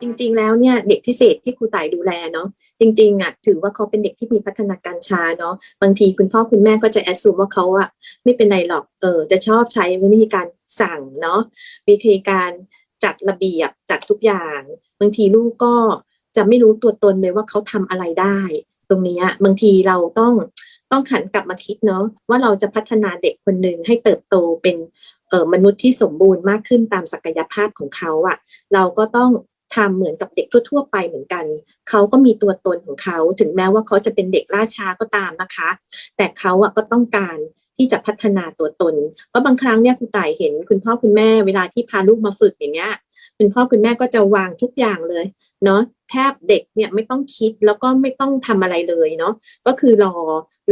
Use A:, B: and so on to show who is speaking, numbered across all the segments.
A: จริงๆ แล้วเนี่ยเด็กพิเศษที่ครูต่ายดูแลเนาะจริงๆอะถือว่าเขาเป็นเด็กที่มีพัฒนาการช้าเนาะบางทีคุณพ่อคุณแม่ก็จะแอดซูมว่าเขาอะไม่เป็นไรหรอกเออจะชอบใช้วิธีการสั่งเนาะวิธีการจัดระเบียบจัดทุกอย่าง บางทีลูกก็จะไม่รู้ตัวตนเลยว่าเขาทำอะไรได้ ตรงนี้บางทีเราต้อง ต้องขันกลับมาคิดเนาะว่าเราจะพัฒนาเด็กคนหนึ่งให้เติบโตเป็นเออมนุษย์ที่สมบูรณ์มากขึ้นตามศักยภาพของเขาอะเราก็ต้องทำเหมือนกับเด็กทั่ว ๆ ไปเหมือนกัน เขาก็มีตัวตนของเขา ถึงแม้ว่าเขาจะเป็นเด็กล่าช้าก็ตามนะคะ แต่เขาอะก็ต้องการที่จะพัฒนาตัวตน เพราะบางครั้งเนี่ยคุณต่ายเห็นคุณพ่อคุณแม่เวลาที่พาลูกมาฝึกอย่างเงี้ย คุณพ่อคุณแม่ก็จะวางทุกอย่างเลยเนาะแทบเด็กเนี่ยไม่ต้องคิดแล้วก็ไม่ต้องทำอะไรเลยเนาะก็คือรอ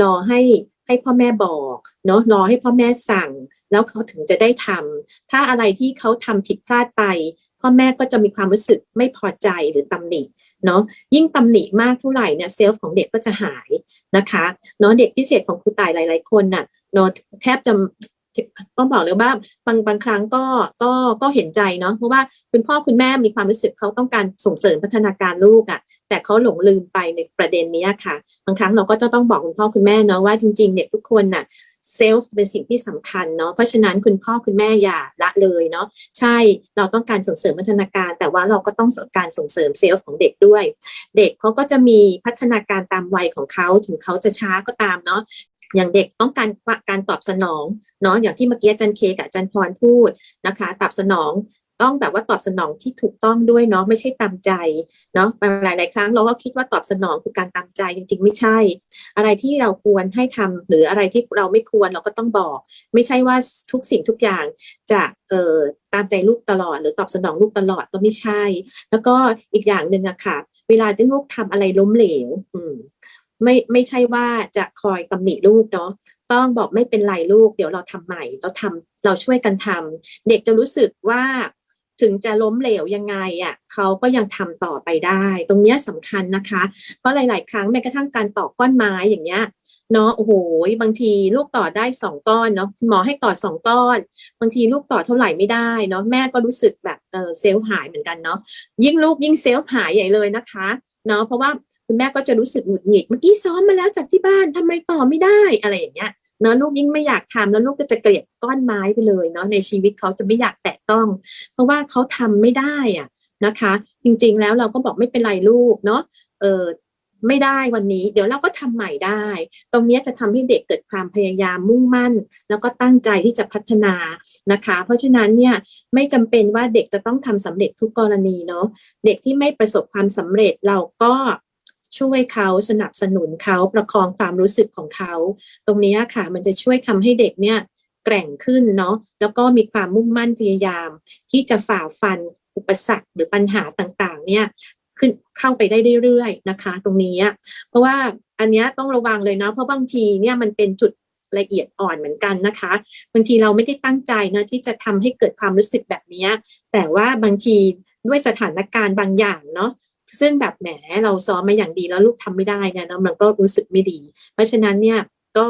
A: รอให้ให้พ่อแม่บอกเนาะรอให้พ่อแม่สั่ง แล้วเขาถึงจะได้ทำถ้าอะไรที่เขาทำผิดพลาดไป พ่อแม่ก็จะมีความรู้สึกไม่พอใจหรือตำหนิเนาะยิ่งตำหนิมากเท่าไหร่เนี่ยเซลฟ์ของเด็กก็จะหายนะคะเนาะเด็กพิเศษของครูตายหลาย ๆ คนน่ะเนาะแทบจะ ต้องบอกเลยว่าบางบางครั้งก็ก็ก็เห็นใจเนาะเพราะว่าคุณพ่อคุณแม่มีความรู้สึกเขาต้องการส่งเสริมพัฒนาการลูกอะแต่เขาหลงลืมไปในประเด็นนี้ค่ะ บางครั้งเราก็จะต้องบอกคุณพ่อคุณแม่เนาะว่าจริงๆเด็กทุกคนน่ะเซลฟ์เป็นสิ่งที่สำคัญเนาะเพราะฉะนั้นคุณพ่อคุณแม่อย่าละเลยเนาะใช่เราต้องการส่งเสริมพัฒนาการ แต่ว่าเราก็ต้องการส่งเสริมเซลฟ์ของเด็กด้วย เด็กเขาก็จะมีพัฒนาการตามวัยของเขาถึงเขาจะช้าก็ตามเนาะ อย่างเด็กต้องการการตอบสนองเนาะอย่างที่เมื่อกี้อาจารย์เคกับอาจารย์พรพูดนะคะ ตอบสนองต้องแบบว่าตอบสนองที่ถูกต้องด้วยเนาะไม่ใช่ตามใจเนาะหลายหลายครั้งเราก็คิดว่าตอบสนองคือการตามใจจริง ๆ ไม่ใช่ อะไรที่เราควรให้ทำหรืออะไรที่เราไม่ควรเราก็ต้องบอก ไม่ใช่ว่าทุกสิ่งทุกอย่างจะเอ่อตามใจลูกตลอด หรือตอบสนองลูกตลอดก็ไม่ใช่ แล้วก็อีกอย่างหนึ่งอะค่ะ เวลาที่ลูกทำอะไรล้มเหลว อืม ไม่ไม่ใช่ว่าจะคอยตำหนิลูกเนาะต้องบอกไม่เป็นไรลูก เดี๋ยวเราทำใหม่ เราทำเราช่วยกันทำเด็กจะรู้สึกว่าถึงจะล้มเหลวยังไงอะเขาก็ยังทำต่อไปได้ ตรงนี้สำคัญนะคะ เพราะหลาย ๆ ครั้งแม้กระทั่งการต่อก้อนไม้อย่างเงี้ยเนาะโอ้โหบางทีลูกต่อได้สองก้อนเนาะหมอให้ต่อสองก้อน บางทีลูกต่อเท่าไหร่ไม่ได้เนาะแม่ก็รู้สึกแบบเออเซลล์หายเหมือนกันเนาะยิ่งลูกยิ่งเซลล์หายใหญ่เลยนะคะเนาะเพราะว่า คุณแม่ก็จะรู้สึกหงุดหงิดเมื่อกี้ซ้อมมาแล้วจากที่บ้านทำไมต่อไม่ได้อะไรอย่างเงี้ยเนาะลูกยิ่งไม่อยากทำแล้วลูกก็จะเกลียดก้อนไม้ไปเลยเนาะในชีวิตเขาจะไม่อยากแตะต้อง เพราะว่าเขาทำไม่ได้อะนะคะ จริงๆแล้วเราก็บอกไม่เป็นไรลูกเนาะเออไม่ได้วันนี้ เดี๋ยวเราก็ทำใหม่ได้ ตรงนี้จะทำให้เด็กเกิดความพยายามมุ่งมั่น แล้วก็ตั้งใจที่จะพัฒนานะคะ เพราะฉะนั้นเนี่ยไม่จำเป็นว่าเด็กจะต้องทำสำเร็จทุกกรณีเนาะเด็กที่ไม่ประสบความสำเร็จเราก็ ช่วยเขาสนับสนุนเขาประคองความรู้สึกของเขา ตรงนี้ค่ะ มันจะช่วยทำให้เด็กเนี่ยแกร่งขึ้นเนาะแล้วก็มีความมุ่งมั่นพยายาม ที่จะฝ่าฟันอุปสรรคหรือปัญหาต่างๆ เนี่ยขึ้นเข้าไปได้เรื่อยๆนะคะ ตรงนี้เพราะว่าอันนี้ต้องระวังเลยเนาะเพราะบางทีเนี่ยมันเป็นจุดละเอียดอ่อนเหมือนกันนะคะบางทีเราไม่ได้ตั้งใจนะที่จะทำให้เกิดความรู้สึกแบบนี้แต่ว่าบางทีด้วยสถานการณ์บางอย่างเนาะ ซึ่งแบบแหมเราซ้อมมาอย่างดีแล้วลูกทำไม่ได้เนี่ยนะมันก็รู้สึกไม่ดี เพราะฉะนั้นเนี่ยก็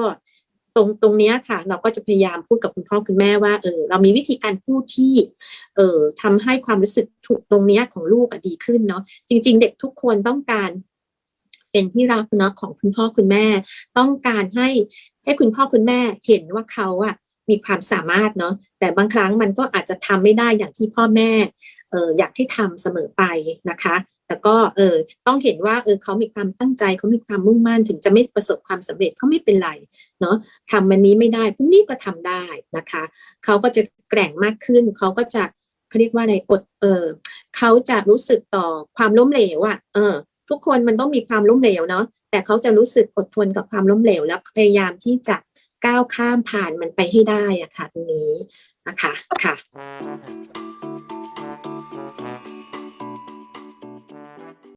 A: ตรงตรงนี้ค่ะ เราก็จะพยายามพูดกับคุณพ่อคุณแม่ว่าเออเรามีวิธีการพูดที่เออทำให้ความรู้สึกถูกตรงนี้ของลูกดีขึ้นเนาะจริง ๆ เด็กทุกคนต้องการเป็นที่รักเนาะของคุณพ่อคุณแม่ ต้องการให้ให้คุณพ่อคุณแม่เห็นว่าเขาอะมีความสามารถเนาะแต่บางครั้งมันก็อาจจะทำไม่ได้อย่างที่พ่อแม่เอออยากให้ทำเสมอไปนะคะ แต่ก็เออต้องเห็นว่าเออเขามีความตั้งใจเขามีความมุ่งมั่นถึงจะไม่ประสบความสำเร็จเขาไม่เป็นไรเนาะทำวันนี้ไม่ได้พรุ่งนี้ก็ทำได้นะคะเขาก็จะแกร่งมากขึ้นเขาก็จะเขาเรียกว่าอะไรอดเออเขาจะรู้สึกต่อความล้มเหลวอะ่ะเออ ทุกคนมันต้องมีความล้มเหลวเนาะแต่เขาจะรู้สึกอดทนกับความล้มเหลวแล้วพยายามที่จะก้าวข้ามผ่านมันไปให้ได้อะค่ะตรงนี้นะคะค่ะ